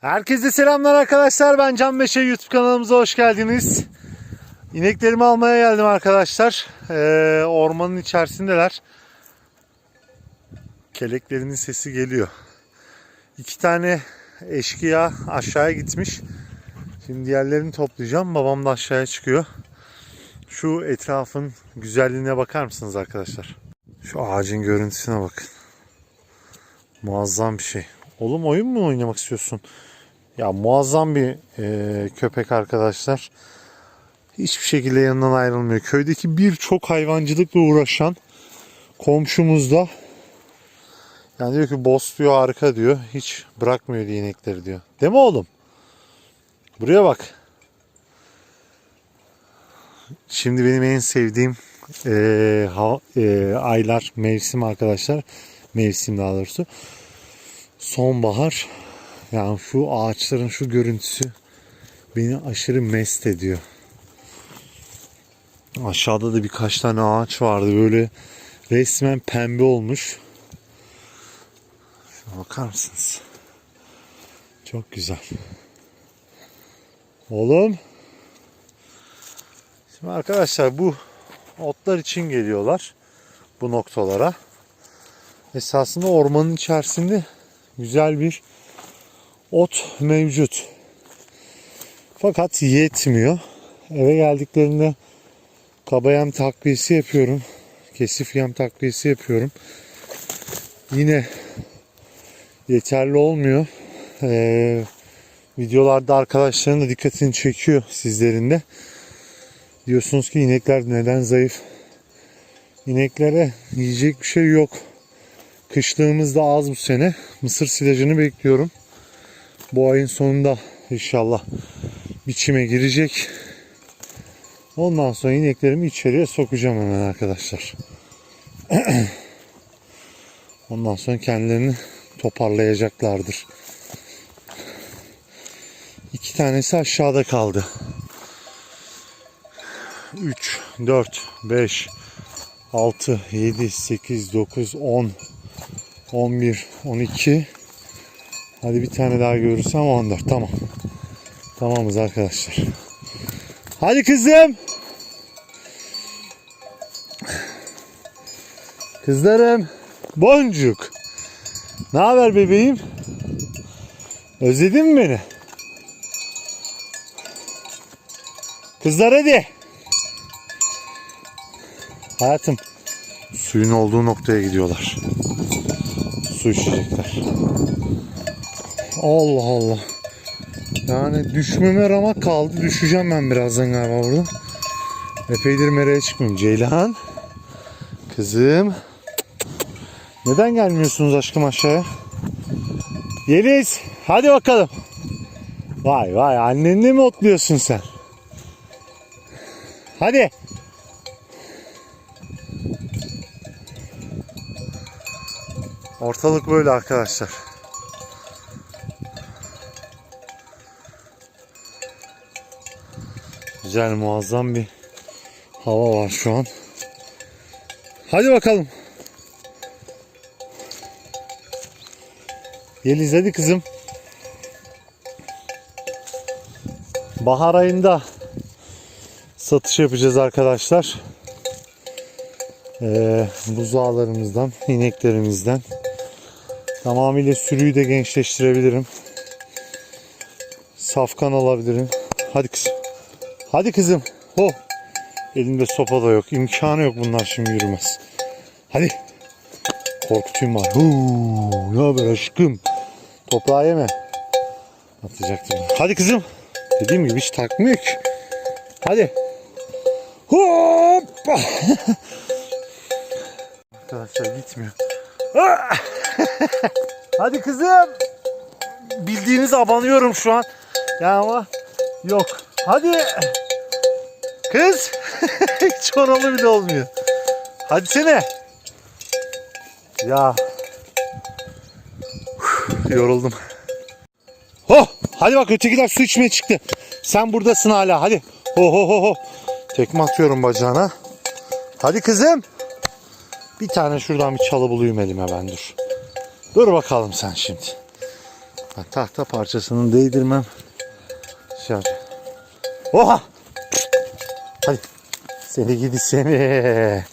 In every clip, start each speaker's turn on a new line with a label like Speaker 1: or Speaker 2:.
Speaker 1: Herkese selamlar arkadaşlar. Ben Can Beşe YouTube kanalımıza hoş geldiniz. İneklerimi almaya geldim arkadaşlar. Ee, ormanın içerisindeler. Keleklerinin sesi geliyor. İki tane eşkıya aşağıya gitmiş. Şimdi diğerlerini toplayacağım. Babam da aşağıya çıkıyor. Şu etrafın güzelliğine bakar mısınız arkadaşlar? Şu ağacın görüntüsüne bakın. Muazzam bir şey. Oğlum oyun mu oynamak istiyorsun? Ya muazzam bir e, köpek arkadaşlar. Hiçbir şekilde yanından ayrılmıyor. Köydeki birçok hayvancılıkla uğraşan komşumuz da yani diyor ki boss diyor harika diyor. Hiç bırakmıyor diye inekleri diyor. Değil mi oğlum? Buraya bak. Şimdi benim en sevdiğim e, ha- e, aylar, mevsim arkadaşlar. Mevsim daha doğrusu. Sonbahar. Yani şu ağaçların şu görüntüsü beni aşırı mest ediyor. Aşağıda da birkaç tane ağaç vardı. Böyle resmen pembe olmuş. Şuna bakar mısınız? Çok güzel. Oğlum. Şimdi arkadaşlar bu otlar için geliyorlar. Bu noktalara. Esasında ormanın içerisinde güzel bir ot mevcut. Fakat yetmiyor. Eve geldiklerinde kaba yem takviyesi yapıyorum. Kesif yem takviyesi yapıyorum. Yine yeterli olmuyor. Ee, videolarda arkadaşların da dikkatini çekiyor sizlerin de. Diyorsunuz ki inekler neden zayıf? İneklere yiyecek bir şey yok. Kışlığımız da az bu sene. Mısır silajını bekliyorum. Bu ayın sonunda inşallah biçime girecek. Ondan sonra ineklerimi içeriye sokacağım hemen arkadaşlar. Ondan sonra kendilerini toparlayacaklardır. İki tanesi aşağıda kaldı. 3, 4, 5, 6, 7, 8, 9, 10, 11, 12. Hadi bir tane daha görürsem 14. Tamam. Tamamız arkadaşlar. Hadi kızım. Kızlarım. Boncuk. Ne haber bebeğim? Özledin mi beni? Kızlar hadi. Hayatım. Suyun olduğu noktaya gidiyorlar. Su içecekler. Allah Allah. Yani düşmeme ramak kaldı. Düşeceğim ben birazdan galiba burada. Epeydir mereye çıkmıyorum. Ceylan. Kızım. Neden gelmiyorsunuz aşkım aşağıya? Yeliz. Hadi bakalım. Vay vay annenle mi otluyorsun sen? Hadi. Ortalık böyle arkadaşlar. Güzel muazzam bir hava var şu an. Hadi bakalım. Yeliz hadi kızım. Bahar ayında satış yapacağız arkadaşlar. Ee, buzağlarımızdan, ineklerimizden. Tamamıyla sürüyü de gençleştirebilirim. Safkan alabilirim. Hadi kızım. Hadi kızım. Oh. Elimde sopa da yok. İmkanı yok bunlar şimdi yürümez. Hadi. Korkutayım var. Ne haber aşkım? Toprağı yeme. Atacaktım. Hadi kızım. Dediğim gibi hiç takmıyor ki. Hadi. Hoppa. Arkadaşlar gitmiyor. Ah! Hadi kızım. Bildiğiniz abanıyorum şu an. Ya ama yok. Hadi. Kız. Hiç oralı bile olmuyor. Hadi sene. Ya. Uf, Yoruldum. Ho! Hadi bak ötekiler su içmeye çıktı. Sen buradasın hala. Hadi. Ho ho ho ho. Tekme atıyorum bacağına. Hadi kızım. Bir tane şuradan bir çalı bulayım elime ben dur. Dur bakalım sen şimdi. Ha, tahta parçasını değdirmem. Yapacağım. Oha! Hadi. Seni gidi seni.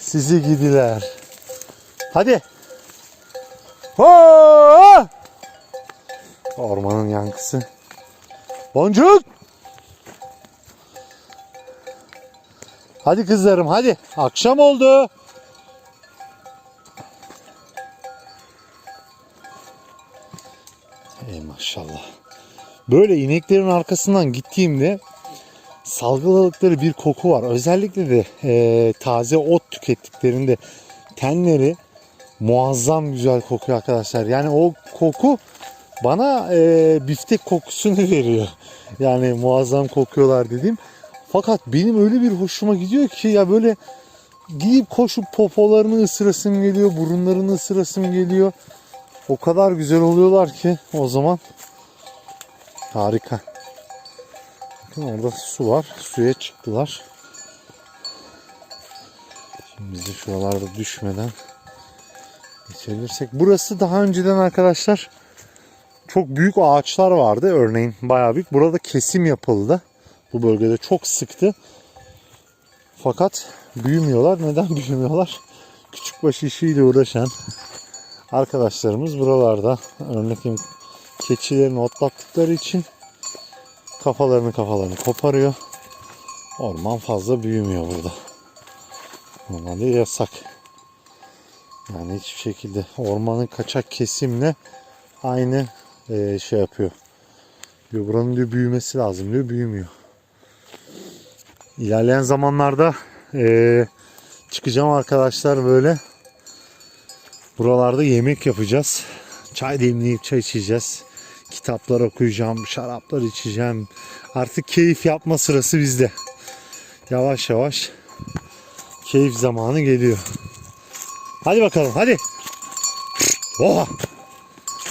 Speaker 1: Sizi gidiler. Hadi. Ho! Ormanın yankısı. Boncuk! Hadi kızlarım hadi. Akşam oldu. Böyle ineklerin arkasından gittiğimde salgıladıkları bir koku var. Özellikle de e, taze ot tükettiklerinde tenleri muazzam güzel kokuyor arkadaşlar. Yani o koku bana e, biftek kokusunu veriyor. Yani muazzam kokuyorlar dediğim. Fakat benim öyle bir hoşuma gidiyor ki ya böyle gidip koşup popolarını ısırasım geliyor, burunlarını ısırasım geliyor. O kadar güzel oluyorlar ki o zaman harika. Bakın orada su var. Suya çıktılar. Şimdi biz de şuralarda düşmeden geçebilirsek. Burası daha önceden arkadaşlar çok büyük ağaçlar vardı. Örneğin bayağı büyük. Burada kesim yapıldı. Bu bölgede çok sıktı. Fakat büyümüyorlar. Neden büyümüyorlar? Küçükbaş işiyle uğraşan arkadaşlarımız buralarda örneğin keçilerini otlattıkları için kafalarını kafalarını koparıyor. Orman fazla büyümüyor burada. Normalde yasak. Yani hiçbir şekilde ormanın kaçak kesimle aynı e, şey yapıyor. Diyor buranın diyor büyümesi lazım diyor büyümüyor. İlerleyen zamanlarda e, çıkacağım arkadaşlar böyle buralarda yemek yapacağız. Çay demleyip çay içeceğiz. Kitaplar okuyacağım, şaraplar içeceğim. Artık keyif yapma sırası bizde. Yavaş yavaş keyif zamanı geliyor. Hadi bakalım hadi. Oha.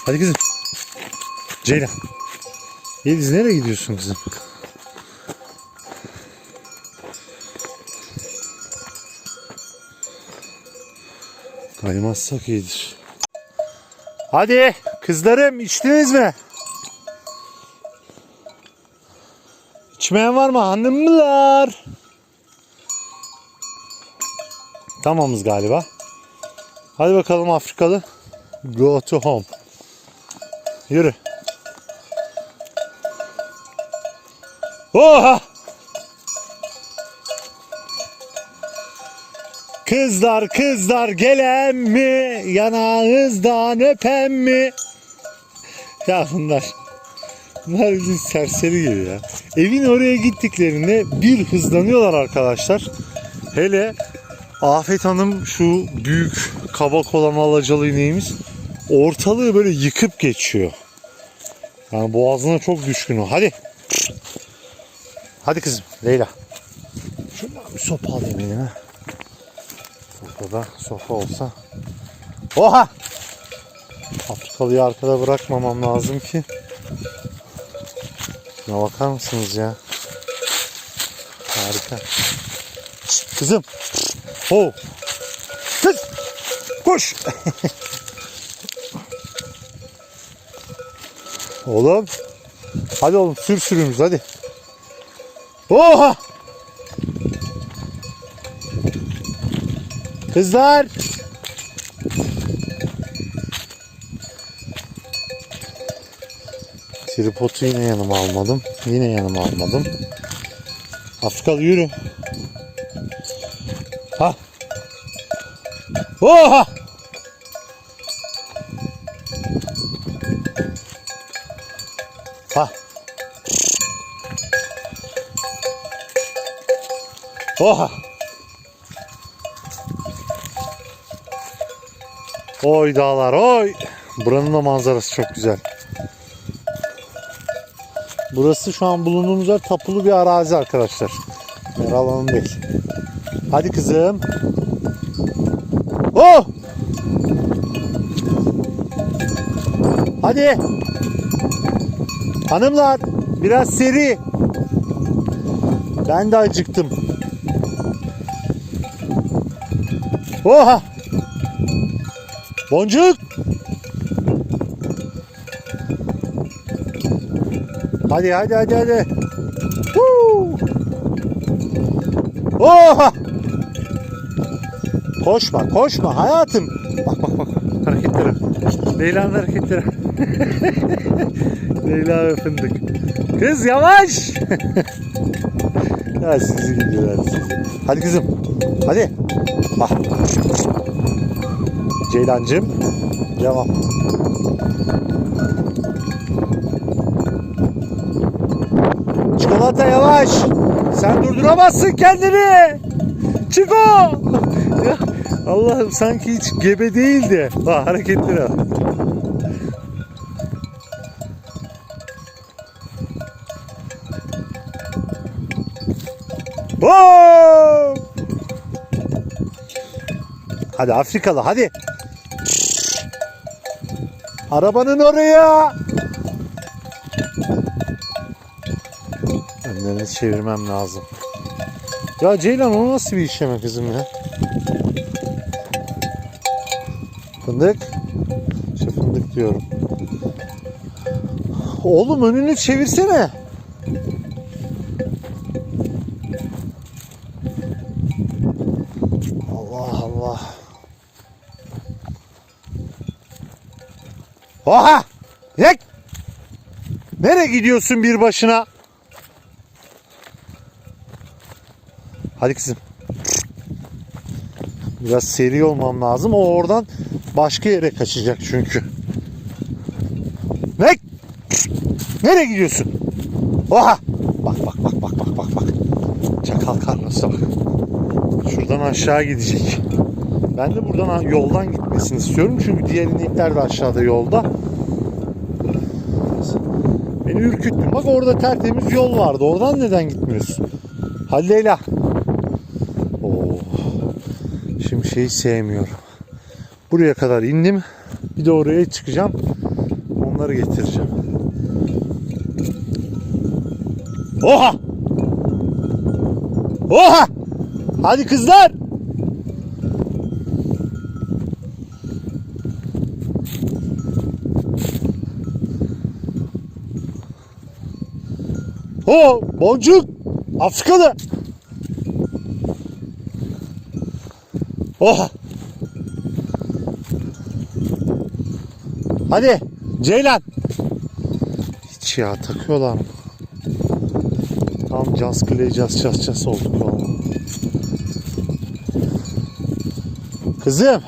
Speaker 1: Hadi kızım. Ceylan. Yeliz nereye gidiyorsun kızım? Kaymazsak iyidir. Hadi kızlarım içtiniz mi? İçmeyen var mı hanımlar? Tamamız galiba. Hadi bakalım Afrikalı. Go to home. Yürü. Oha! Kızlar kızlar gelen mi? Yanağınızdan öpen mi? Ya bunlar. Bunlar bir serseri gibi ya. Evin oraya gittiklerinde bir hızlanıyorlar arkadaşlar. Hele Afet Hanım şu büyük kabak olan alacalı ineğimiz ortalığı böyle yıkıp geçiyor. Yani boğazına çok düşkün o. Hadi. Hadi kızım Leyla. Şuradan bir sopa alayım elime. Burada da sopa olsa. Oha! Afrikalıyı arkada bırakmamam lazım ki. Şuna bakar mısınız ya? Harika. Kızım. Ho. Kız. Koş. oğlum. Hadi oğlum sür sürümüz hadi. Oha. Kızlar. Tripodu yine yanıma almadım. Yine yanıma almadım. Afrikalı yürü. Ha. Oha. Ha. Oha. Oy dağlar oy. Buranın da manzarası çok güzel. Burası şu an bulunduğumuz yer tapulu bir arazi arkadaşlar. Yer alanı değil. Hadi kızım. Oh! Hadi. Hanımlar biraz seri. Ben de acıktım. Oha! Boncuk! Hadi hadi hadi hadi. Woo! Oha! Koşma koşma hayatım. Bak bak bak hareketlere. Leyla'nın hareketleri. Leyla ve fındık. Kız yavaş. ya sizi gidiyorlar sizi. Hadi kızım. Hadi. Ah. Ceylancığım. Devam. Çikolata yavaş. Sen durduramazsın kendini. Çiko. Allah'ım sanki hiç gebe değildi. Bak hareketlere. Hop! Hadi Afrikalı hadi. Arabanın oraya. Önlerini çevirmem lazım. Ya Ceylan o nasıl bir işleme kızım ya? Fındık. İşte fındık diyorum. Oğlum önünü çevirsene. Allah Allah. Oha! Yek! Nereye gidiyorsun bir başına? Hadi kızım. Biraz seri olmam lazım. O oradan başka yere kaçacak çünkü. Ne? Nereye gidiyorsun? Oha! Bak bak bak bak bak bak bak. Çakal Carlos'a bak. Şuradan aşağı gidecek. Ben de buradan yoldan gitmesini istiyorum. Çünkü diğer inekler de aşağıda yolda. Beni ürküttün. Bak orada tertemiz yol vardı. Oradan neden gitmiyorsun? Hadi Leyla. Oo. Şimdi şeyi sevmiyorum. Buraya kadar indim. Bir de oraya çıkacağım. Onları getireceğim. Oha! Oha! Hadi kızlar! O boncuk Afrikalı. Oha. Hadi Ceylan. Hiç ya takıyorlar mı? Tam caz clay caz caz caz olduk valla. Kızım.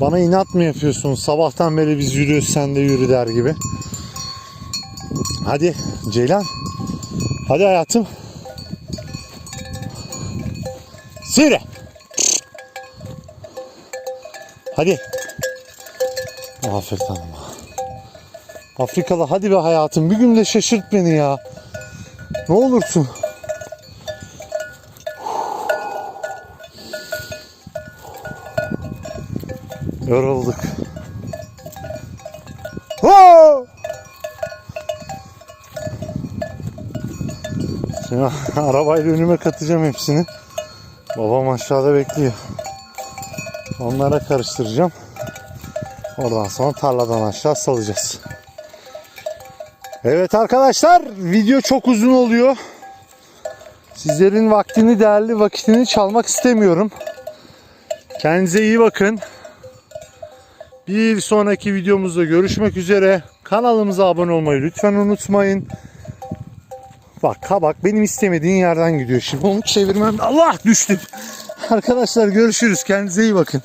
Speaker 1: Bana inat mı yapıyorsun? Sabahtan beri biz yürüyoruz sen de yürü der gibi. Hadi Ceylan. Hadi hayatım. Sire. Hadi. Aferin hanıma. Afrikalı hadi be hayatım bir gün de şaşırt beni ya. Ne olursun. Yorulduk. Ho! Şimdi arabayla önüme katacağım hepsini. Babam aşağıda bekliyor. Onlara karıştıracağım. Oradan sonra tarladan aşağı salacağız. Evet arkadaşlar video çok uzun oluyor. Sizlerin vaktini değerli vakitini çalmak istemiyorum. Kendinize iyi bakın. Bir sonraki videomuzda görüşmek üzere. Kanalımıza abone olmayı lütfen unutmayın. Bak kabak benim istemediğin yerden gidiyor. Şimdi onu çevirmem. Allah düştüm. Arkadaşlar görüşürüz. Kendinize iyi bakın.